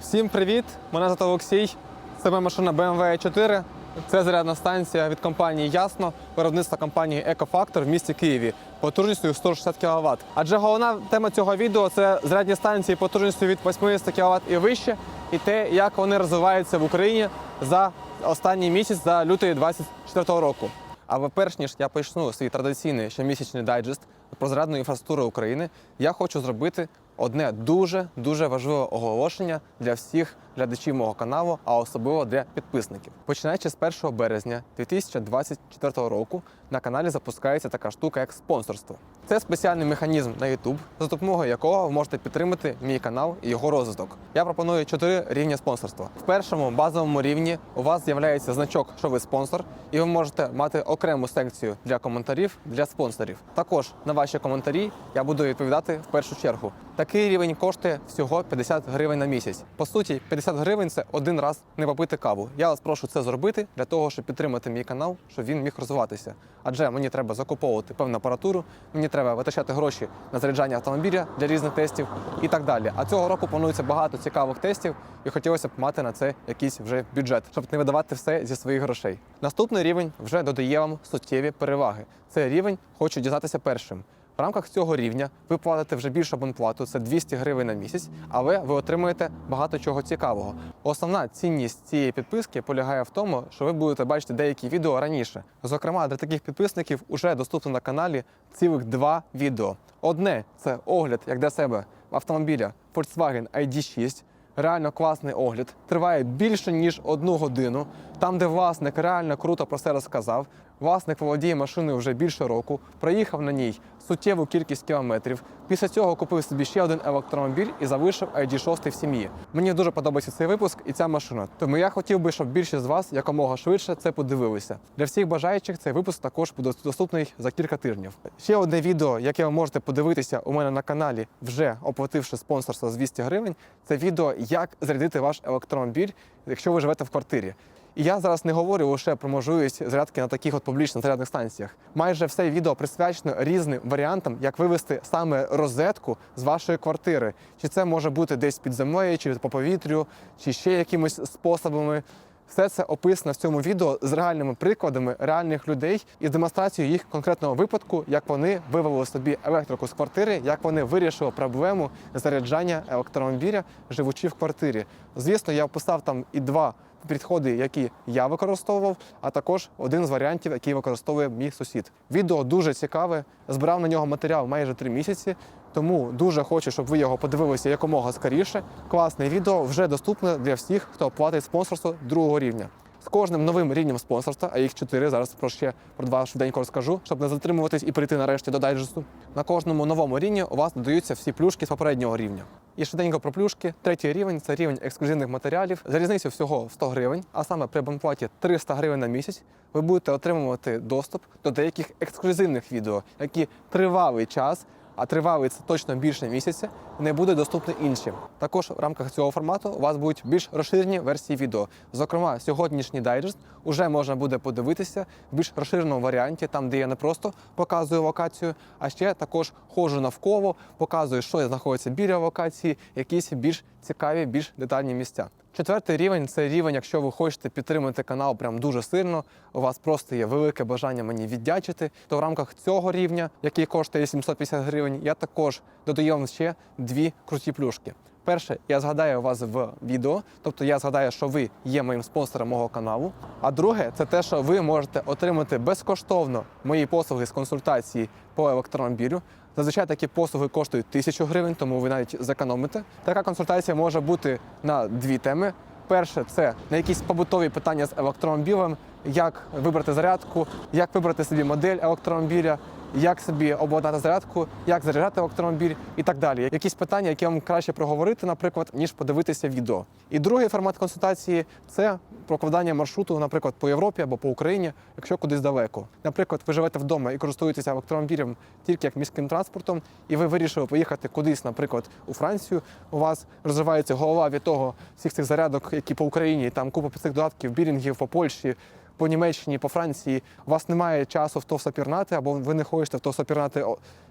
Всім привіт! Мене звати Олексій. Це моя машина BMW 4. Це зарядна станція від компанії Ясно, виробництва компанії Екофактор в місті Києві потужністю 160 кВт. Адже головна тема цього відео це зарядні станції потужністю від 80 кВт і вище, і те, як вони розвиваються в Україні за останній місяць, за лютий 2024 року. Але перш ніж я почну свій традиційний щомісячний дайджест про зарядну інфраструктуру України, я хочу зробити одне дуже дуже важливе оголошення для всіх глядачів мого каналу, а особливо для підписників. Починаючи з 1 березня 2024 року на каналі запускається така штука, як спонсорство. Це спеціальний механізм на YouTube, за допомогою якого ви можете підтримати мій канал і його розвиток. Я пропоную чотири рівні спонсорства. В першому базовому рівні у вас з'являється значок, що ви спонсор, і ви можете мати окрему секцію для коментарів для спонсорів. Також на ваші коментарі я буду відповідати в першу чергу. Такий рівень коштує всього 50 гривень на місяць. По суті, 50 гривень це один раз не попити каву. Я вас прошу це зробити для того, щоб підтримати мій канал, щоб він міг розвиватися. Адже мені треба закуповувати певну апаратуру, мені треба витрачати гроші на заряджання автомобіля для різних тестів і так далі. А цього року планується багато цікавих тестів, і хотілося б мати на це якийсь вже бюджет, щоб не видавати все зі своїх грошей. Наступний рівень вже додає вам суттєві переваги. Це рівень хочу дізнатися першим. В рамках цього рівня ви платите вже більшу абонплату, це 200 гривень на місяць, але ви отримуєте багато чого цікавого. Основна цінність цієї підписки полягає в тому, що ви будете бачити деякі відео раніше. Зокрема, для таких підписників вже доступно на каналі цілих два відео. Одне це огляд як для себе автомобіля Volkswagen ID6. Реально класний огляд. Триває більше ніж одну годину. Там, де власник реально круто про це розказав. Власник володіє машиною вже більше року, проїхав на ній суттєву кількість кілометрів. Після цього купив собі ще один електромобіль і залишив ID6 в сім'ї. Мені дуже подобається цей випуск і ця машина. Тому я хотів би, щоб більшість з вас якомога швидше це подивилися. Для всіх бажаючих цей випуск також буде доступний за кілька тижнів. Ще одне відео, яке ви можете подивитися у мене на каналі, вже оплативши спонсорство з 200 гривень. Це відео, як зарядити ваш електромобіль, якщо ви живете в квартирі. І я зараз не говорю лише про можливість зарядки на таких от публічних зарядних станціях. Майже все відео присвячено різним варіантам, як вивести саме розетку з вашої квартири. Чи це може бути десь під землею, чи по повітрю, чи ще якимись способами. Все це описано в цьому відео з реальними прикладами реальних людей і демонстрацією їх конкретного випадку, як вони вивели собі електрику з квартири, як вони вирішили проблему заряджання електромобіля, живучи в квартирі. Звісно, я описав там і два підходи, які я використовував, а також один з варіантів, який використовує мій сусід. Відео дуже цікаве. Збирав на нього матеріал майже три місяці. Тому дуже хочу, щоб ви його подивилися якомога скоріше. Класне відео вже доступне для всіх, хто оплатить спонсорство другого рівня. З кожним новим рівнем спонсорства, а їх чотири, зараз про ще про два швиденько розкажу, щоб не затримуватись і прийти нарешті до дайджесту. На кожному новому рівні у вас додаються всі плюшки з попереднього рівня. І швиденько про плюшки. Третій рівень це рівень ексклюзивних матеріалів. За різницю всього 100 гривень, а саме при абонплаті 300 гривень на місяць, ви будете отримувати доступ до деяких ексклюзивних відео, які тривалий час а тривалий це точно більше місяця, не буде доступний іншим. Також в рамках цього формату у вас будуть більш розширені версії відео. Зокрема, сьогоднішній дайджест уже можна буде подивитися в більш розширеному варіанті, там де я не просто показую локацію, а ще також ходжу навколо, показую, що знаходиться біля локації, якісь більш цікаві, більш детальні місця. Четвертий рівень це рівень, якщо ви хочете підтримати канал прям дуже сильно. У вас просто є велике бажання мені віддячити. То в рамках цього рівня, який коштує 750 гривень, я також додаю вам ще дві круті плюшки. Перше, я згадаю вас в відео, тобто я згадаю, що ви є моїм спонсором мого каналу. А друге, це те, що ви можете отримати безкоштовно мої послуги з консультації по електромобілю. Зазвичай такі послуги коштують тисячу гривень, тому ви навіть зекономите. Така консультація може бути на дві теми. Перше це на якісь побутові питання з електромобілем, як вибрати зарядку, як вибрати собі модель електромобіля, як собі обладнати зарядку, як заряджати електромобіль і так далі. Якісь питання, які вам краще проговорити, наприклад, ніж подивитися відео. І другий формат консультації це прокладання маршруту, наприклад, по Європі або по Україні, якщо кудись далеко. Наприклад, ви живете вдома і користуєтеся електромобілем тільки як міським транспортом, і ви вирішили поїхати кудись, наприклад, у Францію. У вас розвивається голова від того всіх цих зарядок, які по Україні, там купа цих додатків, білінгів по Польщі. По Німеччині, по Франції у вас немає часу в то все пірнати, або ви не хочете в то все пірнати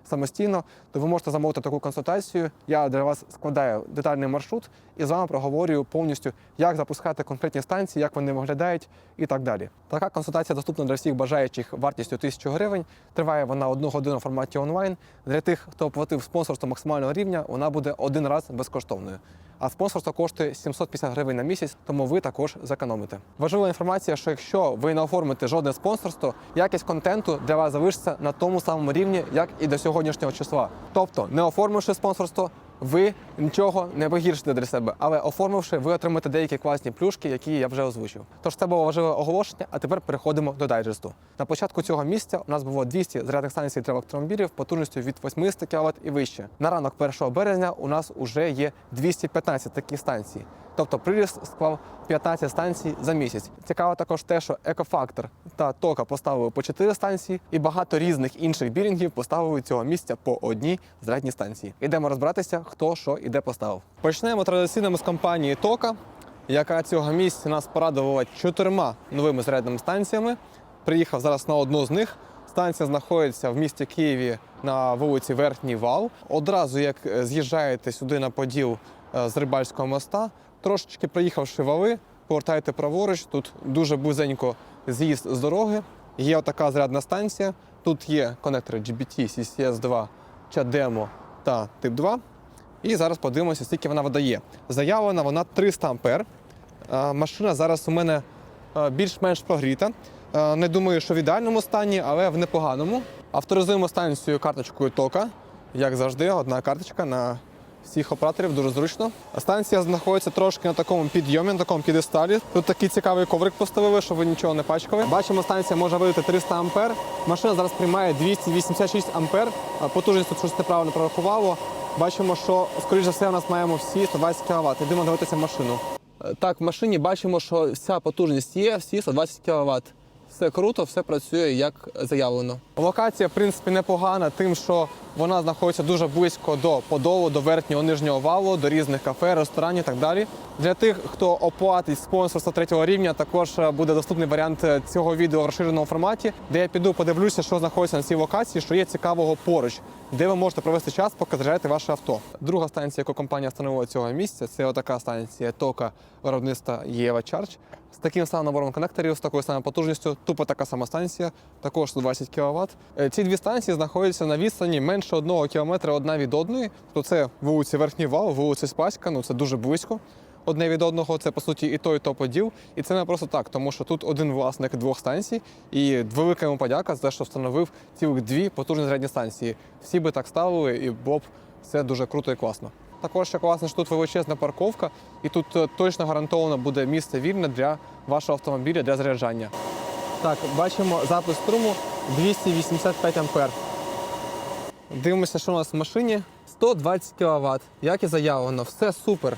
самостійно, то ви можете замовити таку консультацію. Я для вас складаю детальний маршрут і з вами проговорюю повністю, як запускати конкретні станції, як вони виглядають і так далі. Така консультація доступна для всіх бажаючих вартістю 1000 гривень. Триває вона одну годину в форматі онлайн. Для тих, хто оплатив спонсорство максимального рівня, вона буде один раз безкоштовною. А спонсорство коштує 750 гривень на місяць, тому ви також зекономите. Важлива інформація, що якщо ви не оформите жодне спонсорство, якість контенту для вас залишиться на тому самому рівні, як і до сьогоднішнього числа. Тобто, не оформивши спонсорство, ви нічого не погіршите для себе, але оформивши, ви отримаєте деякі класні плюшки, які я вже озвучив. Тож це було важливе оголошення. А тепер переходимо до дайджесту. На початку цього місця у нас було 200 зарядних станцій для електромобілів потужністю від 80 кВт і вище. На ранок 1 березня у нас вже є 215 таких станцій. Тобто приріст склав 15 станцій за місяць. Цікаво також те, що екофактор та тока поставили по 4 станції, і багато різних інших білінгів поставили цього місця по одній зарядній станції. Ідемо розбиратися, хто що і де поставив. Почнемо традиційними з компанії Тока, яка цього місця нас порадувала чотирма новими зарядними станціями. Приїхав зараз на одну з них. Станція знаходиться в місті Києві на вулиці Верхній Вал. Одразу як е, з'їжджаєте сюди на поділ е, з Рибальського моста, трошечки проїхавши вали, повертаєте праворуч. Тут дуже близенько з'їзд з дороги. Є отака зарядна станція. Тут є конектори GBT, CCS 2, CHAdeMO та Type 2. І зараз подивимося, скільки вона видає. Заявлена вона 300 ампер. Машина зараз у мене більш-менш прогріта. Не думаю, що в ідеальному стані, але в непоганому. Авторизуємо станцію карточкою тока. Як завжди, одна карточка на всіх операторів дуже зручно. Станція знаходиться трошки на такому підйомі, на такому підесталі. Тут такий цікавий коврик поставили, щоб ви нічого не пачкали. Бачимо, станція може видати 300 ампер. Машина зараз приймає 286 ампер. Потужність тут щось неправильно прорахувало. Бачимо, що скоріш за все у нас маємо всі 120 кВт. Йдемо дивитися машину. Е, Так, в машині бачимо, що вся потужність є, всі 120 кВт. Все круто, все працює як заявлено. Локація, в принципі, непогана, тим, що вона знаходиться дуже близько до подолу, до верхнього нижнього валу, до різних кафе, ресторанів і так далі. Для тих, хто оплатить спонсорство третього рівня, також е, буде доступний варіант е, цього відео в розширеному форматі, де я піду подивлюся, що знаходиться на цій локації, що є цікавого поруч, де ви можете провести час, поки заряджаєте ваше авто. Друга станція, яку компанія встановила цього місця, це отака станція тока виробництва Єва Charge. З таким самим набором конекторів, з такою самою потужністю, тупо така сама станція, також 120 кВт. Е, Ці дві станції знаходяться на відстані менше одного кілометра одна від одної. То це вулиці Верхній Вал, вулиці Спаська, ну це дуже близько. Одне від одного це по суті і то, і то поділ. І це не просто так, тому що тут один власник двох станцій, і велика йому подяка за те, що встановив цілих дві потужні зарядні станції. Всі би так ставили, і було б все дуже круто і класно. Також ще класно, що тут величезна парковка, і тут е, точно гарантовано буде місце вільне для вашого автомобіля для заряджання. Так, бачимо запис струму 285 ампер. Дивимося, що у нас в машині 120 кВт. Як і заявлено, все супер.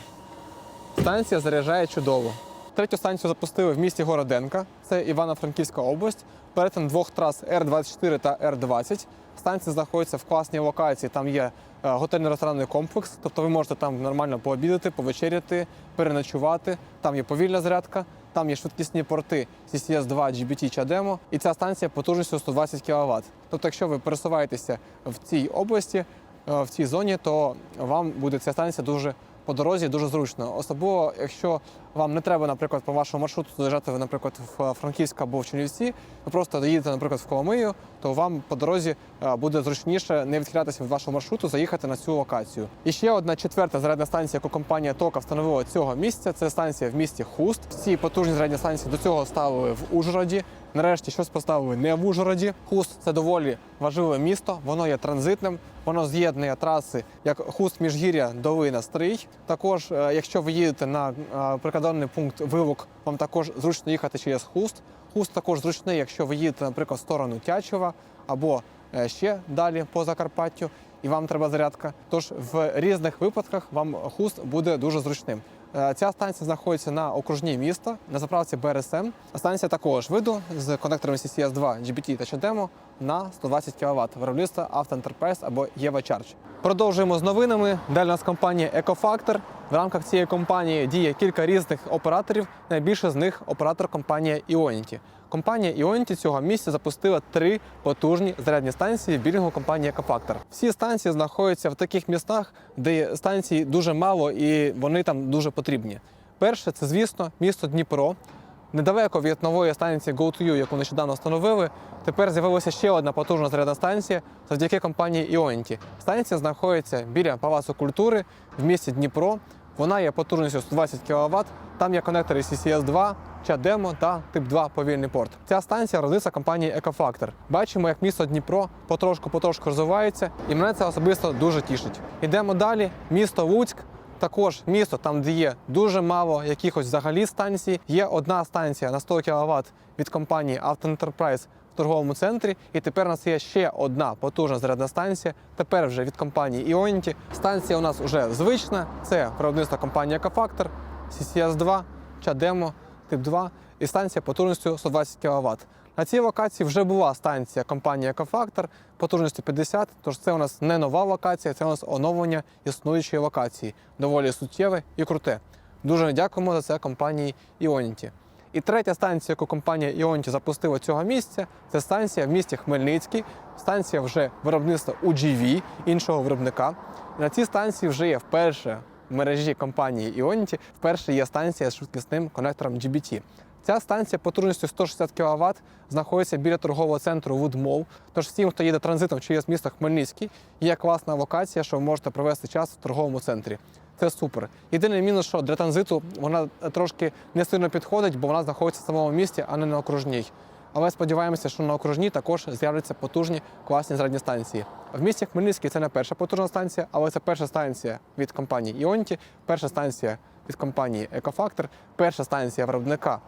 Станція заряджає чудово. Третю станцію запустили в місті Городенка, це Івано-Франківська область. Перетин двох трас Р-24 та Р-20. Станція знаходиться в класній локації. Там є е, готельно-ресторанний комплекс, тобто ви можете там нормально пообідати, повечеряти, переночувати. Там є повільна зарядка, там є швидкісні порти CCS 2 GBT CHAdeMO, і ця станція потужністю 120 кВт. Тобто, якщо ви пересуваєтеся в цій області, е, в цій зоні, то вам буде ця станція дуже по дорозі дуже зручно. Особливо, якщо вам не треба, наприклад, по вашому маршруту доїжджати, наприклад, в Франківськ або в Чернівці, ви просто доїдете, наприклад, в Коломию, то вам по дорозі е, буде зручніше не відхилятися від вашого маршруту, заїхати на цю локацію. І ще одна четверта зарядна станція, яку компанія Тока встановила цього місця. Це станція в місті Хуст. Всі потужні зарядні станції до цього ставили в Ужгороді. Нарешті щось поставили не в Ужгороді. Хуст це доволі важливе місто. Воно є транзитним. Воно з'єднує траси як хуст міжгір'я, долина Стрий. Також, е, якщо ви їдете на е, прикордонний пункт Вилук, вам також зручно їхати через хуст. Хуст також зручний, якщо ви їдете, наприклад, в сторону Тячева або е, ще далі по Закарпаттю, і вам треба зарядка. Тож в різних випадках вам хуст буде дуже зручним. Е, Ця станція знаходиться на окружній міста на заправці БРСМ. Станція такого ж виду з конекторами CCS 2 GBT та CHAdeMO. на 120 кВт виробництва Автоентерпрайз або Єва Чардж. Продовжуємо з новинами. Далі у нас компанія Екофактор. В рамках цієї компанії діє кілька різних операторів. Найбільше з них оператор компанія Ionity. Компанія Ionity цього місяця запустила три потужні зарядні станції білінгу компанії Екофактор. Всі станції знаходяться в таких містах, де станцій дуже мало і вони там дуже потрібні. Перше, це звісно місто Дніпро. Недалеко від нової станції GoToYou, яку нещодавно встановили, тепер з'явилася ще одна потужна зарядна станція завдяки компанії Ionity. Станція знаходиться біля Палацу культури в місті Дніпро. Вона є потужністю 120 кВт. Там є конектори CCS2, CHAdeMO та тип 2 повільний порт. Ця станція родиться компанії Екофактор. Бачимо, як місто Дніпро потрошку-потрошку розвивається, і мене це особисто дуже тішить. Йдемо далі. Місто Луцьк. Також місто, там, де є дуже мало якихось взагалі станцій. Є одна станція на 100 кВт від компанії Автоентерпрайз в торговому центрі. І тепер у нас є ще одна потужна зарядна станція. Тепер вже від компанії Ionity. Станція у нас вже звична. Це виробництво компанії Екофактор, CCS2, CHAdeMO, тип 2 і станція потужністю 120 кВт. На цій локації вже була станція компанії Екофактор потужністю 50, тож це у нас не нова локація, це у нас оновлення існуючої локації, доволі суттєве і круте. Дуже дякуємо за це компанії Ionity. І третя станція, яку компанія Ionity запустила цього місця, це станція в місті Хмельницький. Станція вже виробництва UGV, іншого виробника. І на цій станції вже є вперше мережі компанії Ionity, вперше є станція з швидкісним конектором GBT. Ця станція потужністю 160 кВт знаходиться біля торгового центру Woodmall. Тож всім, хто їде транзитом через місто Хмельницький, є класна локація, що ви можете провести час в торговому центрі. Це супер. Єдиний мінус, що для транзиту вона трошки не сильно підходить, бо вона знаходиться в самому місті, а не на окружній. Але сподіваємося, що на окружні також з'являться потужні класні зарядні станції. В місті Хмельницький це не перша потужна станція, але це перша станція від компанії Іонті, перша станція від компанії Екофактор, перша станція виробника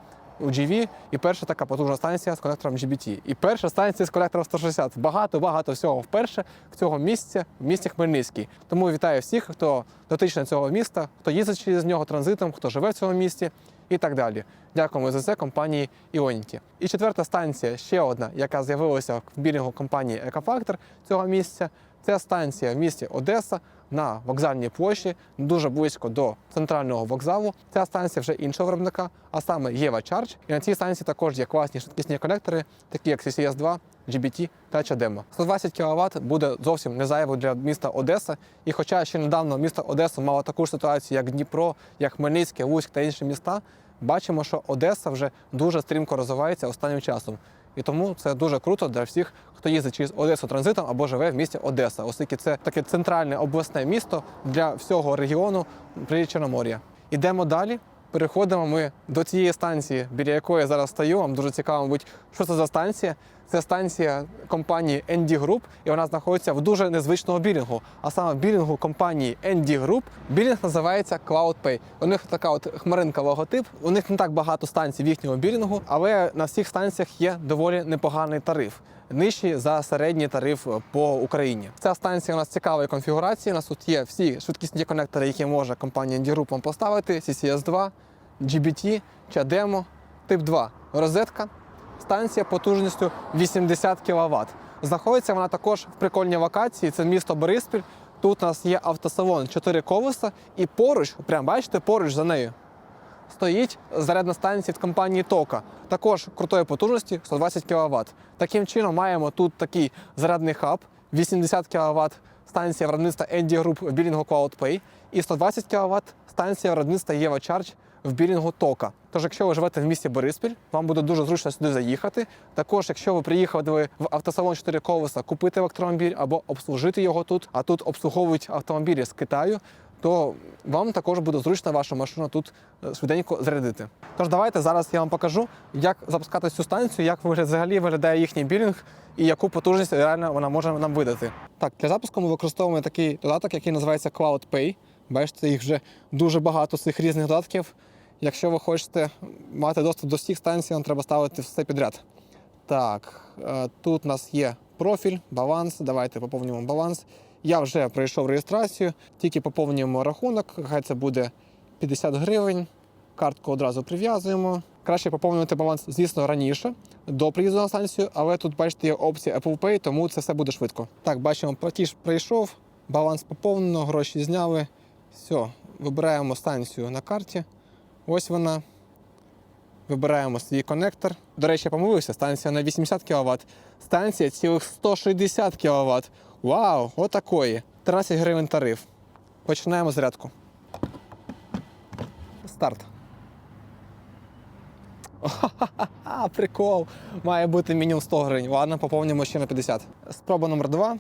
UGV і перша така потужна станція з конектором GBT. І перша станція з конектором 160. Багато багато всього вперше в цього місця в місті Хмельницький. Тому вітаю всіх, хто дотичний цього міста, хто їздить через нього транзитом, хто живе в цьому місті і так далі. Дякуємо за це компанії Ionity. І четверта станція, ще одна, яка з'явилася в білінгу компанії Екофактор цього місця. Це станція в місті Одеса на вокзальній площі, дуже близько до центрального вокзалу. Ця станція вже іншого виробника, а саме Єва Charge. І на цій станції також є класні швидкісні конектори, такі як CCS2, GBT та CHAdeMO. 120 кВт буде зовсім не зайво для міста Одеса. І хоча ще недавно місто Одеса мало таку ж ситуацію, як Дніпро, як Хмельницьке, Луцьк та інші міста, бачимо, що Одеса вже дуже стрімко розвивається останнім часом. І тому це дуже круто для всіх, хто їздить через Одесу транзитом або живе в місті Одеса, оскільки це таке центральне обласне місто для всього регіону при Чорномор'я. Ідемо далі. Переходимо ми до цієї станції, біля якої я зараз стою. Вам дуже цікаво, мабуть, що це за станція. Це станція компанії ND Group, і вона знаходиться в дуже незвичному білінгу. А саме в білінгу компанії ND Group білінг називається CloudPay. У них така от хмаринка логотип. У них не так багато станцій в їхньому білінгу, але на всіх станціях є доволі непоганий тариф. Нижчий за середній тариф по Україні. Ця станція у нас цікавої конфігурації. У нас тут є всі швидкісні конектори, які може компанія ND Group вам поставити: CCS2, GBT, CHAdeMO, тип 2 розетка. Станція потужністю 80 кВт. Знаходиться вона також в прикольній локації. Це місто Бориспіль. Тут у нас є автосалон 4 колеса, і поруч, прям бачите, поруч за нею стоїть зарядна станція від компанії Тока, також крутої потужності 120 кВт. Таким чином маємо тут такий зарядний хаб 80 кВт, станція виробництва ND Group в білінгу CloudPay і 120 кВт станція виробництва Єва Charge в білінгу Тока. Тож, якщо ви живете в місті Бориспіль, вам буде дуже зручно сюди заїхати. Також, якщо ви приїхали в автосалон 4 колеса купити електромобіль або обслужити його тут, а тут обслуговують автомобілі з Китаю, то вам також буде зручно вашу машину тут е, швиденько зарядити. Тож давайте зараз я вам покажу, як запускати цю станцію, як взагалі виглядає їхній білінг і яку потужність реально вона може нам видати. Так, для запуску ми використовуємо такий додаток, який називається CloudPay. Бачите, їх вже дуже багато цих різних додатків. Якщо ви хочете мати доступ до всіх станцій, вам треба ставити все підряд. Так, е, тут у нас є профіль, баланс. Давайте поповнюємо баланс. Я вже пройшов реєстрацію, тільки поповнюємо рахунок. Хай це буде 50 гривень. Картку одразу прив'язуємо. Краще поповнювати баланс, звісно, раніше до приїзду на станцію, але тут, бачите, є опція Apple Pay, тому це все буде швидко. Так, бачимо, платіж прийшов, баланс поповнено, гроші зняли. Все, вибираємо станцію на карті. Ось вона. Вибираємо свій конектор. До речі, я помилився, станція на 80 кВт. Станція цілих 160 кВт. Вау, отакої. 13 гривень тариф. Починаємо зарядку. Старт. А, прикол. Має бути мінімум 100 гривень. Ладно, поповнюємо ще на 50. Спроба номер 2.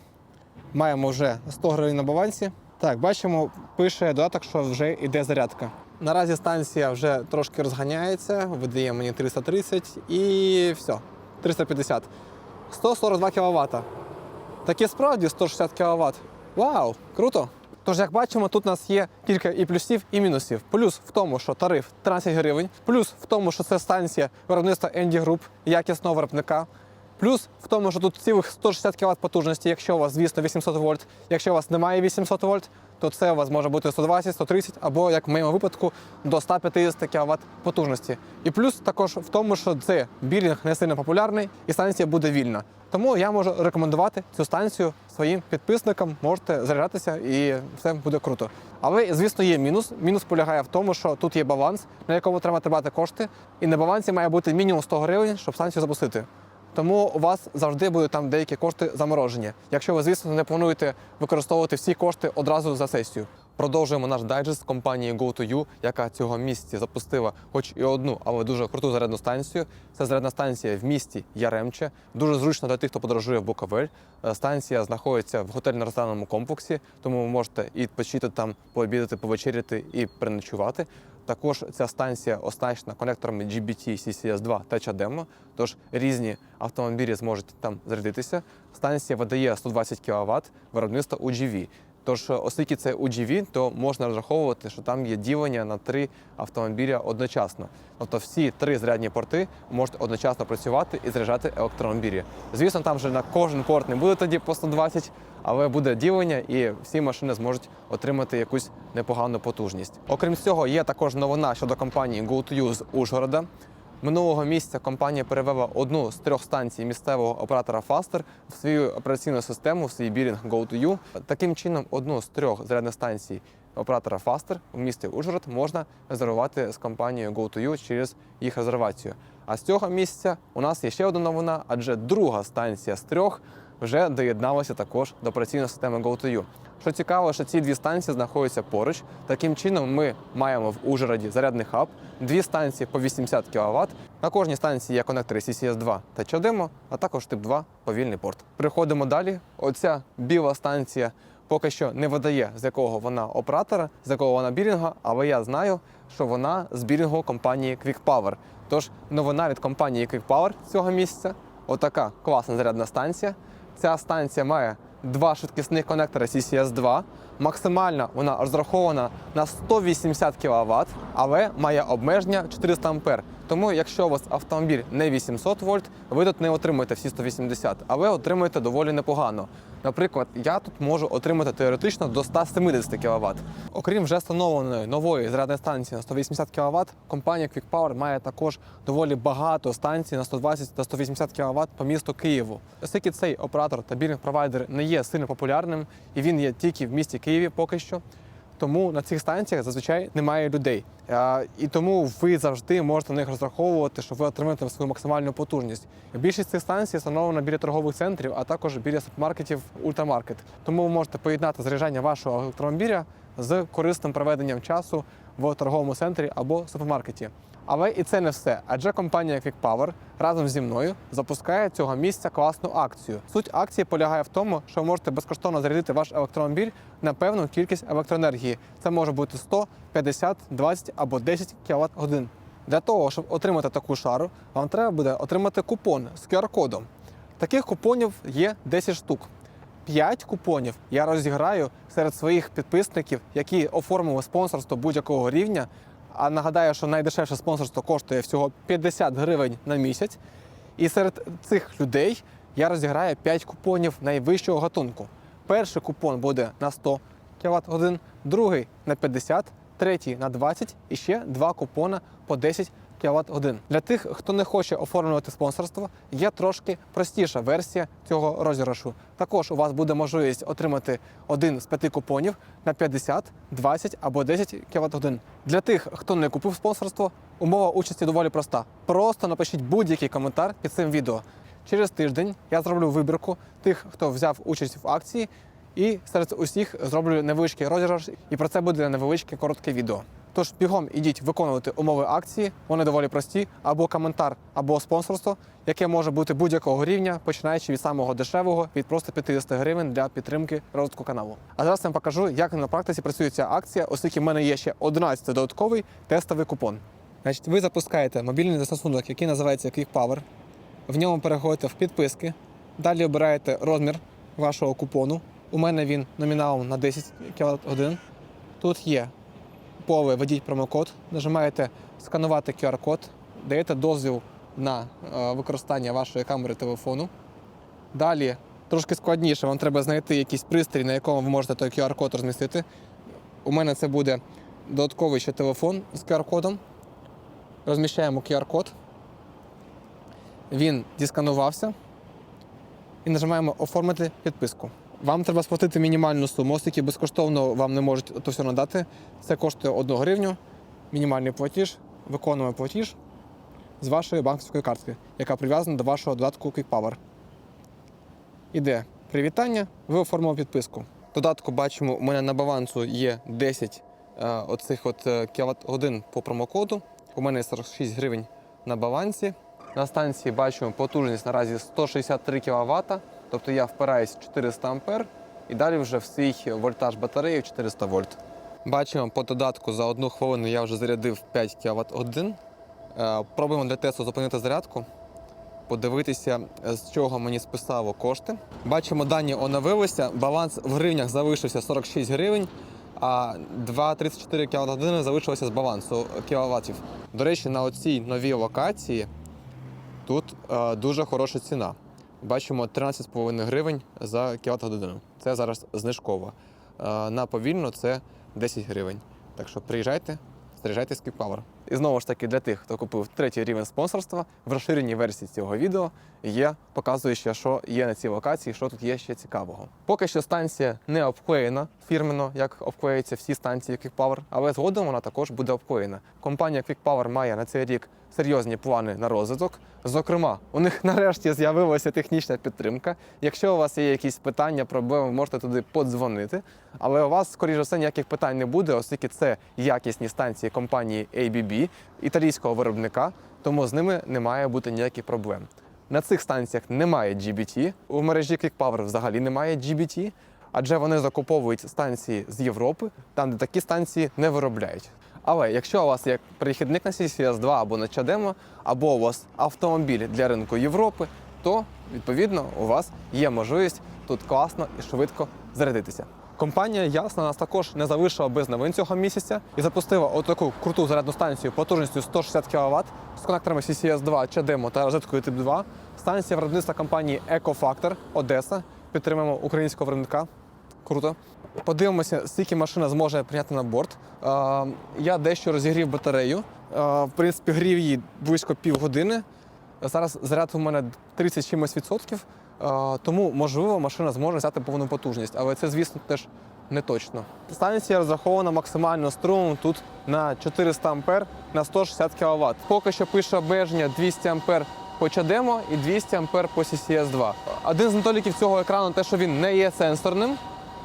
Маємо вже 100 гривень на балансі. Так, бачимо, пише додаток, що вже йде зарядка. Наразі станція вже трошки розганяється, видає мені 330 і все. 350. 142 кВт. Таке справді 160 кВт. Вау, круто! Тож, як бачимо, тут у нас є кілька і плюсів, і мінусів. Плюс в тому, що тариф 13 гривень, плюс в тому, що це станція виробництва Енді Group, якісного виробника. Плюс в тому, що тут цілих 160 кВт потужності, якщо у вас, звісно, 800 вольт. Якщо у вас немає 800 вольт, то це у вас може бути 120, 130 або, як в моєму випадку, до 150 кВт потужності. І плюс також в тому, що це білінг не сильно популярний і станція буде вільна. Тому я можу рекомендувати цю станцію своїм підписникам. Можете заряджатися і все буде круто. Але, звісно, є мінус. Мінус полягає в тому, що тут є баланс, на якому треба тримати кошти, і на балансі має бути мінімум 100 гривень, щоб станцію запустити. Тому у вас завжди будуть там деякі кошти заморожені, якщо ви, звісно, не плануєте використовувати всі кошти одразу за сесію. Продовжуємо наш дайджест компанії GoToYou, яка цього місяці запустила хоч і одну, але дуже круту зарядну станцію. Це зарядна станція в місті Яремче. Дуже зручно для тих, хто подорожує в Буковель. Е, Станція знаходиться в готельно-ресторанному комплексі, тому ви можете і відпочити там, пообідати, повечеряти і переночувати. Також ця станція оснащена конекторами GBT CCS2 та CHAdeMO, тож різні автомобілі зможуть там зарядитися. Станція видає 120 кВт виробництва UGV. Тож, оскільки це UGV, то можна розраховувати, що там є ділення на три автомобіля одночасно. Тобто всі три зарядні порти можуть одночасно працювати і заряджати електромобілі. Звісно, там вже на кожен порт не буде тоді по 120, але буде ділення, і всі машини зможуть отримати якусь непогану потужність. Окрім цього, є також новина щодо компанії GoToYou з Ужгорода. Минулого місяця компанія перевела одну з трьох станцій місцевого оператора Faster в свою операційну систему, в свій білінг GoToYou. Таким чином, одну з трьох зарядних станцій оператора Faster у місті Ужгород можна резервувати з компанією GoToYou через їх резервацію. А з цього місяця у нас є ще одна новина, адже друга станція з трьох вже доєдналася також до операційної системи GoToYou. Що цікаво, що ці дві станції знаходяться поруч. Таким чином, ми маємо в Ужгороді зарядний хаб, дві станції по 80 кВт. На кожній станції є конектори CCS2 та CHAdeMO, а також тип 2 повільний порт. Переходимо далі. Оця біла станція поки що не видає, з якого вона оператора, з якого вона білінга, але я знаю, що вона з білінгу компанії Quick Power. Тож новина від компанії Quick Power цього місяця. Отака класна зарядна станція. Ця станція має два швидкісних конектора CCS2. Максимальна вона розрахована на 180 кВт, але має обмеження 400 А. Тому, якщо у вас автомобіль не 800 вольт, ви тут не отримаєте всі 180, але отримаєте доволі непогано. Наприклад, я тут можу отримати теоретично до 170 кВт. Окрім вже встановленої нової зарядної станції на 180 кВт, компанія Quick Power має також доволі багато станцій на 120 та 180 кВт по місту Києву. Оскільки цей оператор та білінг провайдер не є сильно популярним і він є тільки в місті Києві поки що. Тому на цих станціях зазвичай немає людей. І тому ви завжди можете на них розраховувати, що ви отримаєте свою максимальну потужність. Більшість цих станцій встановлена біля торгових центрів, а також біля супермаркетів ультрамаркет. Тому ви можете поєднати заряджання вашого електромобіля з корисним проведенням часу в торговому центрі або супермаркеті. Але і це не все, адже компанія Quick Power разом зі мною запускає цього місця класну акцію. Суть акції полягає в тому, що ви можете безкоштовно зарядити ваш електромобіль на певну кількість електроенергії. Це може бути 100, 50, 20 або 10 кВт годин. Для того, щоб отримати таку шару, вам треба буде отримати купон з QR-кодом. Таких купонів є 10 штук. 5 купонів я розіграю серед своїх підписників, які оформили спонсорство будь-якого рівня. А нагадаю, що найдешевше спонсорство коштує всього 50 гривень на місяць. І серед цих людей я розіграю 5 купонів найвищого гатунку. Перший купон буде на 100 кВт годин, другий на 50, третій на 20 і ще два купона по 10 кВт годин. Для тих, хто не хоче оформлювати спонсорство, є трошки простіша версія цього розіграшу. Також у вас буде можливість отримати один з п'яти купонів на 50, 20 або 10 кВт годин. Для тих, хто не купив спонсорство, умова участі доволі проста. Просто напишіть будь-який коментар під цим відео. Через тиждень я зроблю вибірку тих, хто взяв участь в акції, і серед усіх зроблю невеличкий розіграш, і про це буде невеличке коротке відео. Тож бігом ідіть виконувати умови акції, вони доволі прості, або коментар, або спонсорство, яке може бути будь-якого рівня, починаючи від самого дешевого, від просто 50 гривень для підтримки розвитку каналу. А зараз я вам покажу, як на практиці працює ця акція, оскільки в мене є ще 11 додатковий тестовий купон. Значить, ви запускаєте мобільний застосунок, який називається Quick Power. В ньому переходите в підписки. Далі обираєте розмір вашого купону. У мене він номіналом на 10 кВт годин. Тут є поле введіть промокод, нажимаєте сканувати QR-код, даєте дозвіл на е, використання вашої камери телефону. Далі трошки складніше, вам треба знайти якийсь пристрій, на якому ви можете той QR-код розмістити. У мене це буде додатковий ще телефон з QR-кодом. Розміщаємо QR-код. Він дісканувався і нажимаємо оформити підписку. Вам треба сплатити мінімальну суму, оскільки безкоштовно вам не можуть то все надати. Це коштує 1 гривню, мінімальний платіж, виконуємо платіж з вашої банківської картки, яка прив'язана до вашого додатку Quick Power. Іде привітання, ви оформили підписку. Додатку бачимо, у мене на балансу є 10 е, оцих от е, кіловат-годин по промокоду. У мене 46 гривень на балансі. На станції бачимо потужність наразі 163 кВт, тобто я впираюсь 400 ампер і далі вже в свій вольтаж батареї 400 вольт. Бачимо по додатку за одну хвилину я вже зарядив 5 кВт годин. Е, Пробуємо для тесту зупинити зарядку, подивитися, з чого мені списало кошти. Бачимо, дані оновилися. Баланс в гривнях залишився 46 гривень, а 2,34 кВт години залишилося з балансу кіловатів. До речі, на оцій новій локації тут е, дуже хороша ціна. Бачимо 13,5 гривень за кіловат годину. Це зараз знижково. Е, на повільно це 10 гривень. Так що приїжджайте, Skip Power. І знову ж таки, для тих, хто купив третій рівень спонсорства, в розширеній версії цього відео є, показує ще, що є на цій локації, що тут є ще цікавого. Поки що станція не обклеєна фірмено, як обклеюються всі станції Quick Power, але згодом вона також буде обклеєна. Компанія Quick Power має на цей рік серйозні плани на розвиток. Зокрема, у них нарешті з'явилася технічна підтримка. Якщо у вас є якісь питання, проблеми, можете туди подзвонити. Але у вас, скоріше все, ніяких питань не буде, оскільки це якісні станції компанії ABB, італійського виробника, тому з ними не має бути ніяких проблем. На цих станціях немає GBT, у мережі QuickPower взагалі немає GBT, адже вони закуповують станції з Європи, там, де такі станції не виробляють. Але якщо у вас є перехідник на CCS 2 або на Чадемо, або у вас автомобіль для ринку Європи, то відповідно у вас є можливість тут класно і швидко зарядитися. Компанія Ясна нас також не залишила без новин цього місяця і запустила отаку круту зарядну станцію потужністю 160 кВт з конекторами CCS 2 Чадемо та розеткою Тип 2. Станція виробництва компанії EcoFactor Одеса. Підтримуємо українського виробника. Круто. Подивимося, скільки машина зможе прийняти на борт. Е, Я дещо розігрів батарею. Е, В принципі, грів її близько півгодини. Зараз заряд у мене 30 чимось відсотків, тому можливо машина зможе взяти повну потужність, але це, звісно, теж не точно. Станція розрахована максимально струмом тут на 400 ампер на 160 кВт. Поки що пише обмеження 200 ампер по Чадемо і 200 ампер по CCS 2. Один з недоліків цього екрану те, що він не є сенсорним.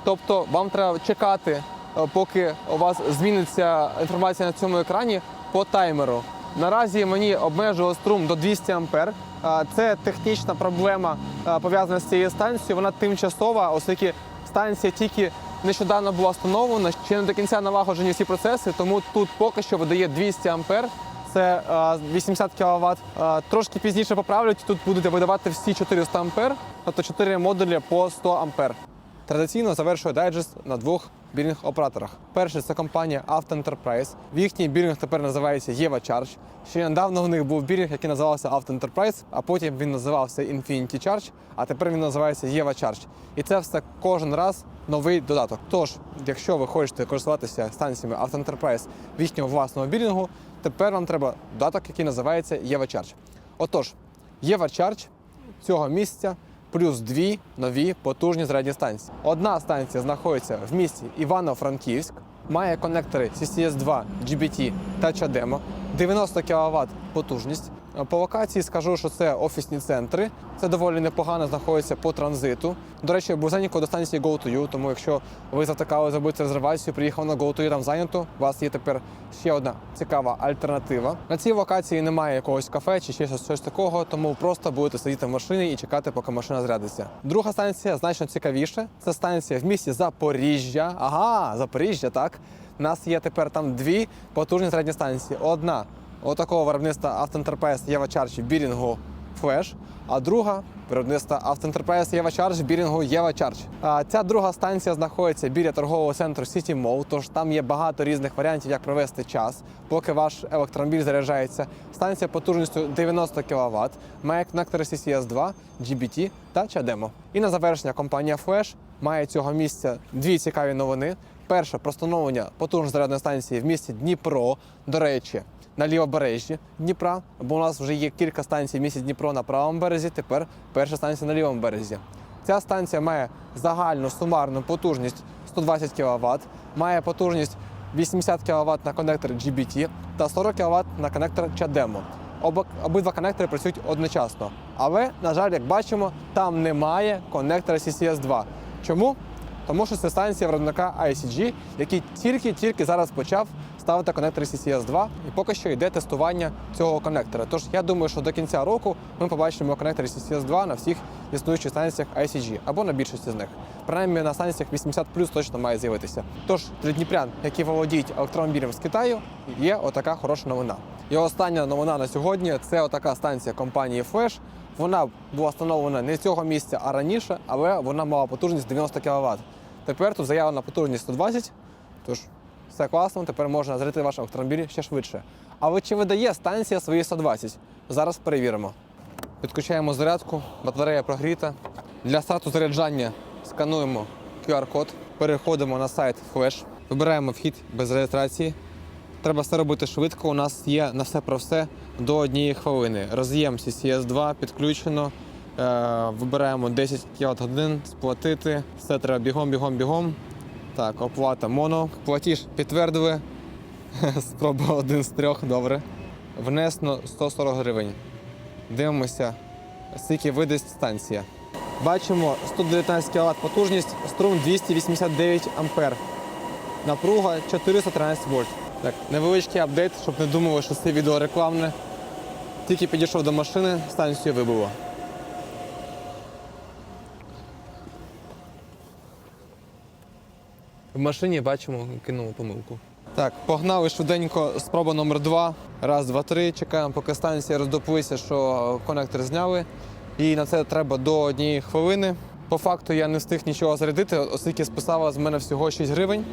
Тобто вам треба чекати, е, поки у вас зміниться інформація на цьому екрані по таймеру. Наразі мені обмежував струм до 200 ампер. Це технічна проблема пов'язана з цією станцією. Вона тимчасова, оскільки станція тільки нещодавно була встановлена, ще не до кінця налагоджені всі процеси, тому тут поки що видає 200 ампер. Це е, 80 кВт. Трошки пізніше поправлять. Тут будете видавати всі 400 ампер, тобто 4 модулі по 100 ампер. Традиційно завершую дайджест на двох бірінг-операторах. Перший це компанія Auto Enterprise. Їхній бірінг тепер називається Єва Charge. Ще недавно в них був бірінг, який називався Auto Enterprise, а потім він називався Infinity Charge, а тепер він називається Єва Charge. І це все кожен раз новий додаток. Тож, якщо ви хочете користуватися станціями Auto Enterprise в їхнього власного бірінгу, тепер вам треба додаток, який називається Єва Charge. Отож, Єва Charge цього місця плюс дві нові потужні зарядні станції. Одна станція знаходиться в місті Івано-Франківськ, має конектори CCS2, GBT та CHAdeMO, 90 кВт потужність. По локації скажу, що це офісні центри. Це доволі непогано знаходиться по транзиту. До речі, близенько до станції Go2U, тому якщо ви завтикали зробити резервацію, приїхав на Go2U, там зайнято, у вас є тепер ще одна цікава альтернатива. На цій локації немає якогось кафе чи ще щось такого, тому просто будете сидіти в машині і чекати, поки машина зрядиться. Друга станція значно цікавіше. Це станція в місті Запоріжжя. Ага, Запоріжжя, так. У нас є тепер там дві потужні зарядні станції. Одна отакого виробництва Автоентерпрайз Єва Charge Бірінгу Flash, а друга виробництва Єва Charge Бірінгу Єва Charge. А ця друга станція знаходиться біля торгового центру City Mall, тож там є багато різних варіантів, як провести час, поки ваш електромобіль заряджається. Станція потужністю 90 кВт, має коннектори CCS2, GBT та CHAdeMO. І на завершення компанія Flash має цього місця дві цікаві новини. Перше про встановлення потужної зарядної станції в місті Дніпро. До речі, на лівобережжі Дніпра, бо у нас вже є кілька станцій в місті Дніпро на правому березі. Тепер перша станція на лівому березі. Ця станція має загальну сумарну потужність 120 кВт, має потужність 80 кВт на коннектор GBT та 40 кВт на коннектор CHAdeMO. Обидва коннектори працюють одночасно. Але, на жаль, як бачимо, там немає коннектора CCS2. Чому? Тому що це станція виробника ICG, який тільки-тільки зараз почав ставити конектори CCS2, і поки що йде тестування цього коннектора. Тож я думаю, що до кінця року ми побачимо конектори CCS2 на всіх існуючих станціях ICG або на більшості з них. Принаймні на станціях 80 точно має з'явитися. Тож для дніпрян, які володіють електромобілем з Китаю, є отака хороша новина. І остання новина на сьогодні це отака станція компанії Flash. Вона була встановлена не цього місця, а раніше, але вона мала потужність 90 кВт. Тепер тут заявлена потужність 120, тож все класно, тепер можна зарядити ваш автомобіль ще швидше. Але чи видає станція свої 120? Зараз перевіримо. Підключаємо зарядку, батарея прогріта. Для старту заряджання скануємо QR-код, переходимо на сайт Flash, вибираємо вхід без реєстрації. Треба все робити швидко. У нас є на все про все до однієї хвилини. Роз'єм CCS2 підключено. Е, вибираємо 10 кВт годин, сплатити. Все треба бігом, бігом, бігом. Так, оплата моно. Платіж підтвердили. Спроба один з трьох, добре. Внесено 140 гривень. Дивимося, скільки видасть станція. Бачимо 119 кВт потужність, струм 289 ампер. Напруга 413 вольт. Так, невеличкий апдейт, щоб не думали, що це відео рекламне. Тільки підійшов до машини, станцію вибило. В машині бачимо, кинули помилку. Так, погнали швиденько, спроба номер два. Раз, два, три. Чекаємо, поки станція роздоплися, що конектор зняли. І на це треба до однієї хвилини. По факту я не встиг нічого зарядити, оскільки списала з мене всього 6 гривень.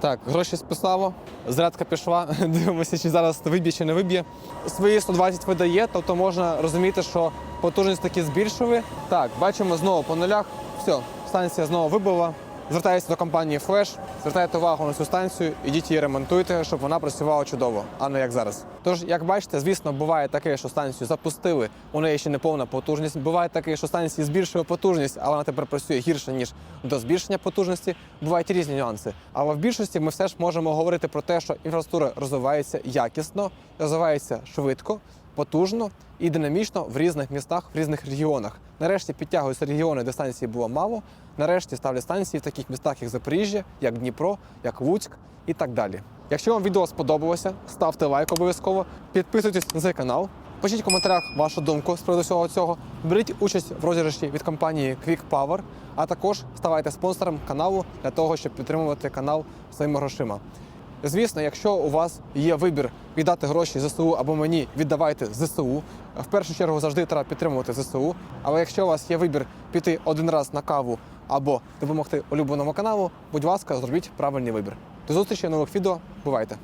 Так, гроші списало, зарядка пішла. Дивимося, чи зараз виб'є чи не виб'є. Свої 120 видає, тобто можна розуміти, що потужність таки збільшили. Так, бачимо знову по нулях. Все, станція знову вибила. Звертаюся до компанії Flash, звертайте увагу на цю станцію, ідіть її ремонтуйте, щоб вона працювала чудово, а не як зараз. Тож, як бачите, звісно, буває таке, що станцію запустили, у неї ще не повна потужність. Буває таке, що станції збільшує потужність, але вона тепер працює гірше ніж до збільшення потужності. Бувають різні нюанси. Але в більшості ми все ж можемо говорити про те, що інфраструктура розвивається якісно, розвивається швидко, потужно і динамічно в різних містах, в різних регіонах. Нарешті підтягуються регіони, де станцій було мало. Нарешті ставлять станції в таких містах, як Запоріжжя, як Дніпро, як Луцьк і так далі. Якщо вам відео сподобалося, ставте лайк обов'язково, підписуйтесь на цей канал. Пишіть в коментарях вашу думку з приводу всього цього. Беріть участь в розіграші від компанії Quick Power, а також ставайте спонсором каналу для того, щоб підтримувати канал своїми грошима. Звісно, якщо у вас є вибір віддати гроші ЗСУ або мені віддавайте ЗСУ. В першу чергу завжди треба підтримувати ЗСУ. Але якщо у вас є вибір піти один раз на каву або допомогти улюбленому каналу, будь ласка, зробіть правильний вибір. До зустрічі в нових відео. Бувайте!